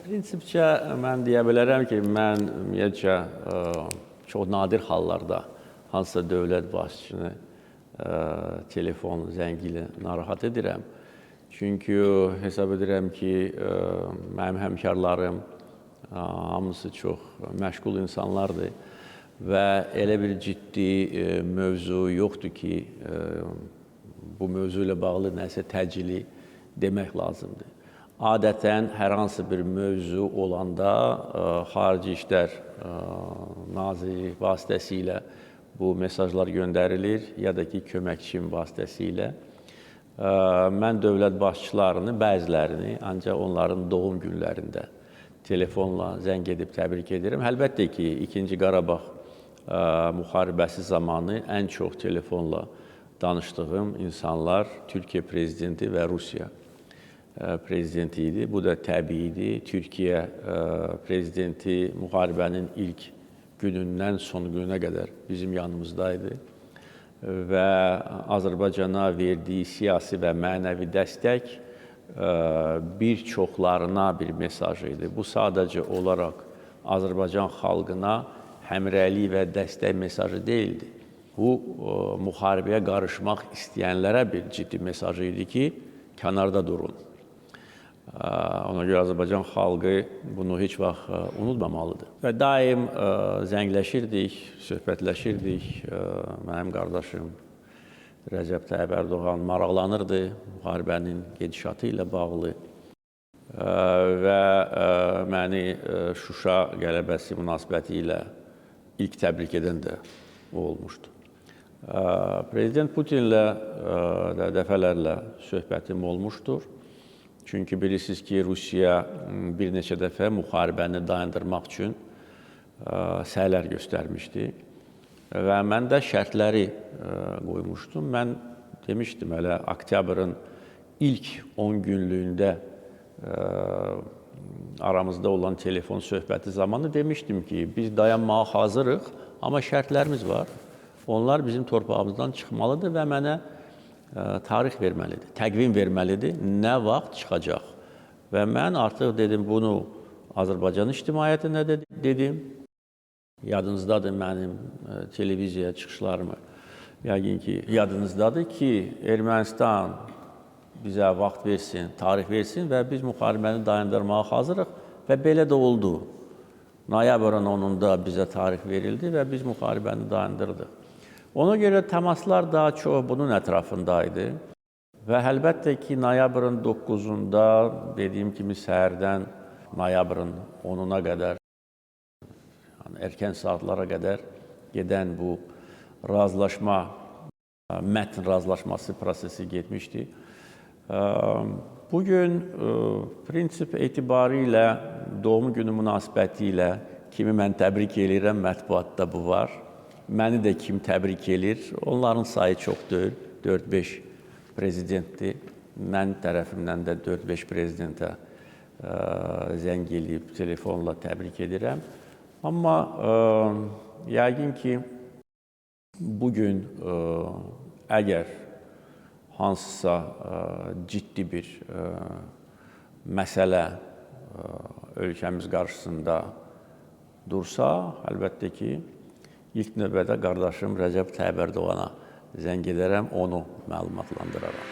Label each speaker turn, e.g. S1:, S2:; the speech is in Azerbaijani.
S1: Prinsipcə mən deyə bilərəm ki, mən ümumiyyətcə ə, çox nadir hallarda hansısa dövlət başçısını ə, telefon zəngi ilə narahat edirəm. Çünki hesab edirəm ki, ə, mənim həmkarlarım hamısı çox məşğul insanlardır və elə bir ciddi mövzu yoxdur ki, bu mövzu ilə bağlı nəsə təcili demək lazımdır. Adətən hər hansı bir mövzu olanda ə, Xarici İşlər ə, Naziri vasitəsilə bu mesajlar göndərilir ya da ki, köməkçim vasitəsilə. Ə, Mən dövlət başçılarını, bəzilərini ancaq onların doğum günlərində telefonla zəng edib təbrik edirəm. Əlbəttə ki, 2-ci Qarabağ müharibəsi zamanı ən çox telefonla danışdığım insanlar Türkiyə prezidenti və Rusiya prezidenti idi. Bu da təbiidir. Türkiyə ə, prezidenti müharibənin ilk günündən son gününə qədər bizim yanımızdaydı və Azərbaycana verdiyi siyasi və mənəvi dəstək ə, bir çoxlarına bir mesaj idi. Bu sadəcə olaraq Azərbaycan xalqına həmrəylik və dəstək mesajı deyildi. Bu müharibəyə qarışmaq istəyənlərə bir ciddi mesaj idi ki, kənarda durun. Ona görə Azərbaycan xalqı bunu heç vaxt unutmamalıdır. Və daim zəngləşirdik, söhbətləşirdik. Mənim qardaşım Rəcəb Tayyib Ərdoğan maraqlanırdı müharibənin gedişatı ilə bağlı və məni Şuşa qələbəsi münasibəti ilə ilk təbrik edən də o olmuşdu. Prezident Putinlə də dəfələrlə söhbətim olmuşdur. Çünki bilirsiniz ki, Rusiya bir neçə dəfə müharibəni dayandırmaq üçün səylər göstərmişdi və mən də şərtləri qoymuşdum. Mən demişdim hələ oktyabrın ilk 10 günlüyündə aramızda olan telefon söhbəti zamanı demişdim ki, biz dayanmağa hazırıq, amma şərtlərimiz var. Onlar bizim torpağımızdan çıxmalıdır və mənə tarix verməlidir, təqvim verməlidir, nə vaxt çıxacaq. Və mən artıq dedim bunu Azərbaycan ictimaiyyətinə də dedim. Yadınızdadır mənim ə, televiziyaya çıxışlarımı. Yəqin ki, yadınızdadır ki, Ermənistan bizə vaxt versin, tarix versin və biz müharibəni dayandırmağa hazırıq və belə də oldu. Noyabrın 10-da bizə tarix verildi və biz müharibəni dayandırdıq. Ona görə təmaslar daha çox bunun ətrafında idi. Və əlbəttə ki, noyabrın 9-da dediyim kimi səhərdən noyabrın 10-una qədər yəni erkən saatlara qədər gedən bu razılaşma mətn razılaşması prosesi getmişdi. Bu gün prinsip etibarilə doğum günü münasibəti ilə kimi mən təbrik eləyirəm, mətbuatda bu var. Məni də kim təbrik eləyir, onların sayı çox deyil, 4-5 prezidentdir. Mən tərəfimdən də 4-5 prezidentə ə, zəng eləyib telefonla təbrik edirəm. Amma ə, yəqin ki, bu gün ə, əgər hansısa ə, ciddi bir ə, məsələ ə, ölkəmiz qarşısında dursa, əlbəttə ki, ilk növbədə qardaşım Rəcəb Tayyib Ərdoğana zəng edərəm, onu məlumatlandıraram.